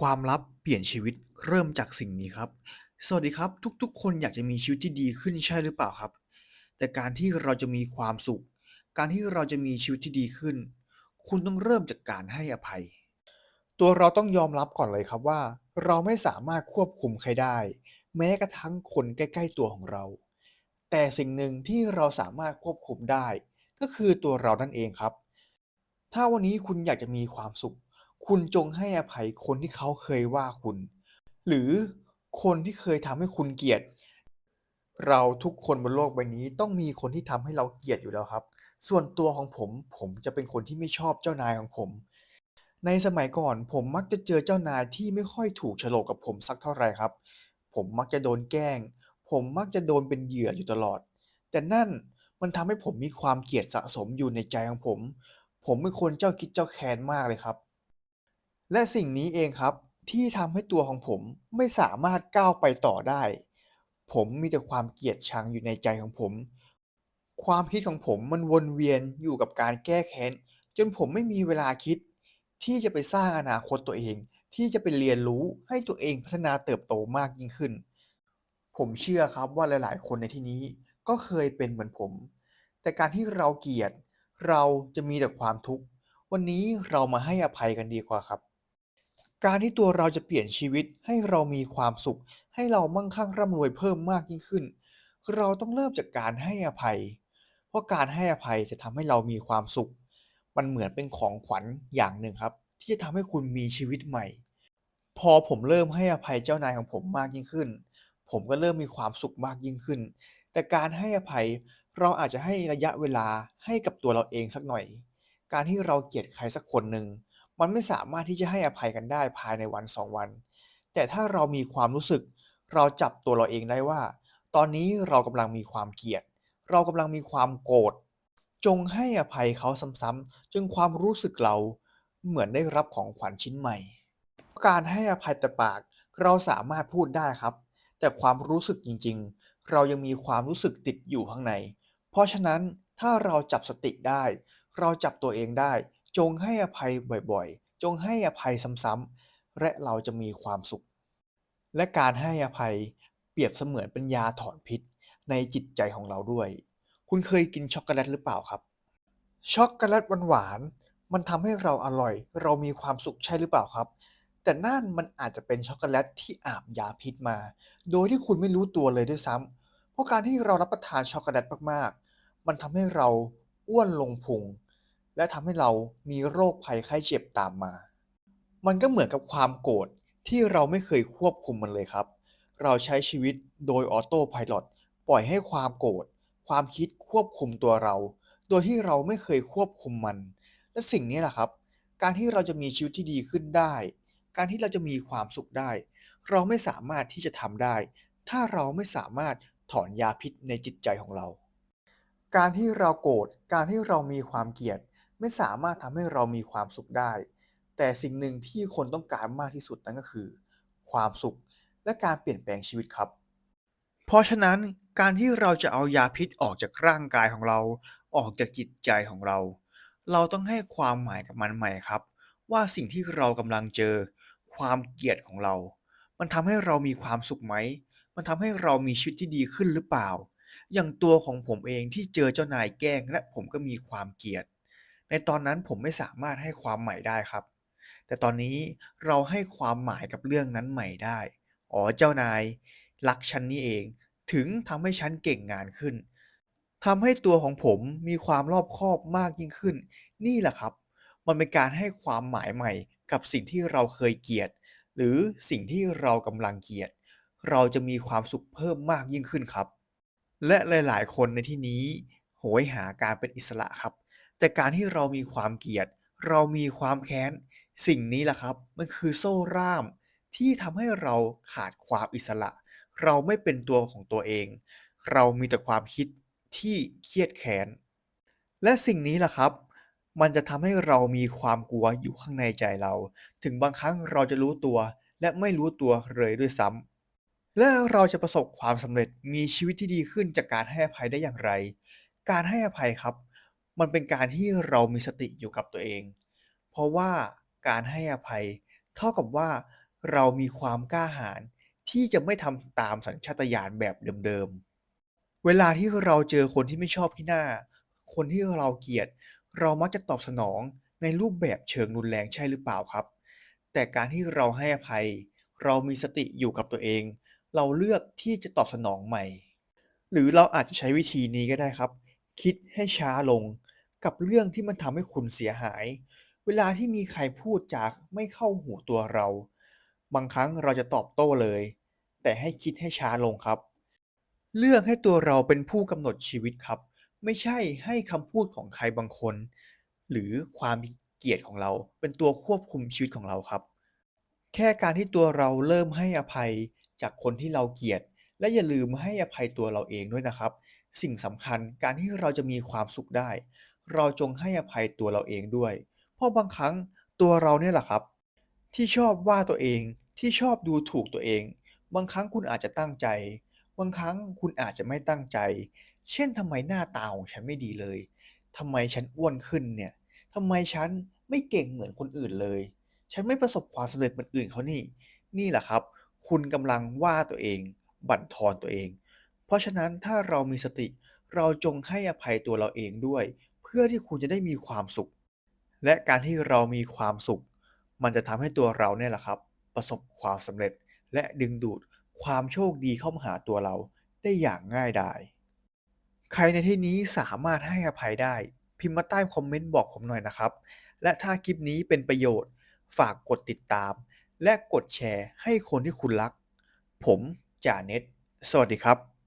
ความลับเปลี่ยนชีวิตเริ่มจากสิ่งนี้ครับ สวัสดีครับ ทุกๆ คนอยากจะมีชีวิตที่ดีขึ้นใช่หรือเปล่าครับ แต่การที่เราจะมีความสุข การที่เราจะมีชีวิตที่ดีขึ้น คุณต้องเริ่มจากการให้อภัย ตัวเราต้องยอมรับก่อนเลยครับว่า เราไม่สามารถควบคุมใครได้ แม้กระทั่งคนใกล้ ๆ ตัวของเรา แต่สิ่งหนึ่งที่เราสามารถควบคุมได้ ก็คือตัวเรานั่นเองครับ ถ้าวันนี้คุณอยากจะมีความสุข คุณจงให้อภัยคนที่เขาเคยว่าคุณ หรือคนที่เคยทำให้คุณเกลียด เราทุกคนบนโลกใบนี้ต้องมีคนที่ทำให้เราเกลียดอยู่แล้วครับ ส่วนตัวของผม ผมจะเป็นคนที่ไม่ชอบเจ้านายของผม ในสมัยก่อนผมมักจะเจอเจ้านายที่ไม่ค่อยถูกโฉลกกับผมสักเท่าไรครับ ผมมักจะโดนแกล้ง ผมมักจะโดนเป็นเหยื่ออยู่ตลอด แต่นั่นมันทำให้ผมมีความเกลียดสะสมอยู่ในใจของผม ผมเป็นคนเจ้าคิดเจ้าแค้นมากเลยครับ และสิ่งนี้เองครับที่ทำให้ตัวของผมไม่สามารถก้าวไปต่อได้ ผมมีแต่ความเกลียดชังอยู่ในใจของผม ความคิดของผมมันวนเวียนอยู่กับการแก้แค้น จนผมไม่มีเวลาคิด ที่จะไปสร้างอนาคตตัวเอง ที่จะไปเรียนรู้ให้ตัวเองพัฒนาเติบโตมากยิ่งขึ้น ผมเชื่อครับว่าหลาย ๆ คนในที่นี้ก็เคยเป็นเหมือนผม แต่การที่เราเกลียด เราจะมีแต่ความทุกข์ วันนี้เรามาให้อภัยกันดีกว่าครับ การที่ตัวเราจะเปลี่ยนชีวิตให้เรามีความสุข ให้เรามั่งคั่งร่ำรวยเพิ่มมากยิ่งขึ้น เราต้องเริ่มจากการให้อภัย เพราะการให้อภัยจะทำให้เรามีความสุข มันเหมือนเป็นของขวัญอย่างหนึ่งครับ ที่จะทำให้คุณมีชีวิตใหม่ พอผมเริ่มให้อภัยเจ้านายของผมมากยิ่งขึ้น ผมก็เริ่มมีความสุขมากยิ่งขึ้น แต่การให้อภัยเราอาจจะให้ระยะเวลาให้กับตัวเราเองสักหน่อย การที่เราเกลียดใครสักคนหนึ่ง มันไม่สามารถที่จะให้อภัยกันได้ภายในวัน2วัน แต่ถ้าเรามีความรู้สึก เราจับตัวเราเองได้ว่า ตอนนี้เรากำลังมีความเกลียด เรากำลังมีความโกรธจงให้อภัยเขาซ้ำๆจนความรู้สึกเราเหมือนได้รับของขวัญชิ้นใหม่ การให้อภัยแต่ปากเราสามารถพูดได้ครับ แต่ความรู้สึกจริงๆ เรายังมีความรู้สึกติดอยู่ข้างใน เพราะฉะนั้นถ้าเราจับสติได้ เราจับตัวเองได้ จงให้อภัยบ่อยๆ จงให้อภัยซ้ำๆ และเราจะมีความสุข และการให้อภัยเปรียบเสมือนเป็นยาถอนพิษในจิตใจของเราด้วย คุณเคยกินช็อกโกแลตหรือเปล่าครับ ช็อกโกแลตหวานๆ มันทำให้เราอร่อย เรามีความสุขใช่หรือเปล่าครับ แต่นั่นมันอาจจะเป็นช็อกโกแลตที่อาบยาพิษมา โดยที่คุณไม่รู้ตัวเลยด้วยซ้ำเพราะการที่เรารับประทานช็อกโกแลตมากๆ มันทำให้เราอ้วนลงพุง และทำให้เรามีโรคภัยไข้เจ็บตามมา มันก็เหมือนกับความโกรธที่เราไม่เคยควบคุมมันเลยครับ เราใช้ชีวิตโดยออโตไพลอตปล่อยให้ความโกรธความคิดควบคุมตัวเรา โดยที่เราไม่เคยควบคุมมัน และสิ่งนี้แหละครับ การที่เราจะมีชีวิตที่ดีขึ้นได้ การที่เราจะมีความสุขได้ เราไม่สามารถที่จะทำได้ ถ้าเราไม่สามารถถอนยาพิษในจิตใจของเรา การที่เราโกรธการที่เรามีความเกลียด ไม่สามารถทำให้เรามีความสุขได้ แต่สิ่งหนึ่งที่คนต้องการมากที่สุดนั่นก็คือ ความสุขและการเปลี่ยนแปลงชีวิตครับ เพราะฉะนั้นการที่เราจะเอายาพิษออกจากร่างกายของเรา ออกจากจิตใจของเรา เราต้องให้ความหมายกับมันใหม่ครับ ว่าสิ่งที่เรากำลังเจอ ความเกลียดของเรา มันทำให้เรามีความสุขไหม มันทำให้เรามีชีวิตที่ดีขึ้นหรือเปล่า อย่างตัวของผมเองที่เจอเจ้านายแกล้งและผมก็มีความเกลียด ในตอนนั้นผมไม่สามารถให้ความใหม่ได้ครับ แต่ตอนนี้เราให้ความหมายกับเรื่องนั้นใหม่ได้ อ๋อเจ้านาย รักฉันนี่เอง ถึงทำให้ฉันเก่งงานขึ้นทำให้ตัวของผมมีความรอบคอบมากยิ่งขึ้น นี่แหละครับ มันเป็นการให้ความหมายใหม่กับสิ่งที่เราเคยเกลียด หรือสิ่งที่เรากำลังเกลียด เราจะมีความสุขเพิ่มมากยิ่งขึ้นครับ และหลาย ๆ คนในที่นี้ โหยหาการเป็นอิสระครับ แต่การที่เรามีความเกลียด เรามีความแค้น สิ่งนี้แหละครับ มันคือโซ่ร่าม ที่ทำให้เราขาดความอิสระ เราไม่เป็นตัวของตัวเอง เรามีแต่ความคิดที่เครียดแค้น และสิ่งนี้แหละครับ มันจะทำให้เรามีความกลัวอยู่ข้างในใจเรา ถึงบางครั้งเราจะรู้ตัว และไม่รู้ตัวเลยด้วยซ้ำและเราจะประสบความสำเร็จมีชีวิตที่ดีขึ้นจากการให้อภัยได้อย่างไร การให้อภัยครับ มันเป็นการที่เรามีสติอยู่กับตัวเอง เพราะว่าการให้อภัย เท่ากับว่าเรามีความกล้าหาญที่จะไม่ทำตามสัญชาตญาณแบบเดิมๆ เวลาที่เราเจอคนที่ไม่ชอบขี้หน้า คนที่เราเกลียด เรามักจะตอบสนองในรูปแบบเชิงรุนแรงใช่หรือเปล่าครับ แต่การที่เราให้อภัย เรามีสติอยู่กับตัวเอง เราเลือกที่จะตอบสนองใหม่ หรือเราอาจจะใช้วิธีนี้ก็ได้ครับ คิดให้ช้าลง กับเรื่องที่มันทำให้คุณเสียหาย เวลาที่มีใครพูดจากไม่เข้าหูตัวเรา บางครั้งเราจะตอบโต้เลย แต่ให้คิดให้ช้าลงครับ เลือกให้ตัวเราเป็นผู้กำหนดชีวิตครับ ไม่ใช่ให้คำพูดของใครบางคน หรือความเกลียดของเราเป็นตัวควบคุมชีวิตของเราครับ แค่การที่ตัวเราเริ่มให้อภัยจากคนที่เราเกลียด และอย่าลืมให้อภัยตัวเราเองด้วยนะครับ สิ่งสำคัญการที่เราจะมีความสุขได้ เราจงให้อภัยตัวเราเองด้วย เพราะบางครั้งตัวเราเนี่ยแหละครับ ที่ชอบว่าตัวเองที่ชอบดูถูกตัวเอง บางครั้งคุณอาจจะตั้งใจ บางครั้งคุณอาจจะไม่ตั้งใจ เช่นทำไมหน้าตาของฉันไม่ดีเลยทำไมฉันอ้วนขึ้นเนี่ยทำไมฉันไม่เก่งเหมือนคนอื่นเลย ฉันไม่ประสบความสำเร็จเหมือนอื่นเขานี่ นี่แหละครับ คุณกำลังว่าตัวเอง บั่นทอนตัวเอง เพราะฉะนั้นถ้าเรามีสติเราจงให้อภัยตัวเราเองด้วย พื่อที่คุณจะได้มีความสุข และการที่เรามีความสุข มันจะทำให้ตัวเราเนี่ยแหละครับ ประสบความสำเร็จ และดึงดูดความโชคดีเข้ามาหาตัวเราได้อย่างง่ายดายใครในที่นี้สามารถให้อภัยได้ พิมพ์มาใต้คอมเมนต์บอกผมหน่อยนะครับ และถ้าคลิปนี้เป็นประโยชน์ ฝากกดติดตาม และกดแชร์ให้คนที่คุณรัก ผมจ่าเน็ต สวัสดีครับ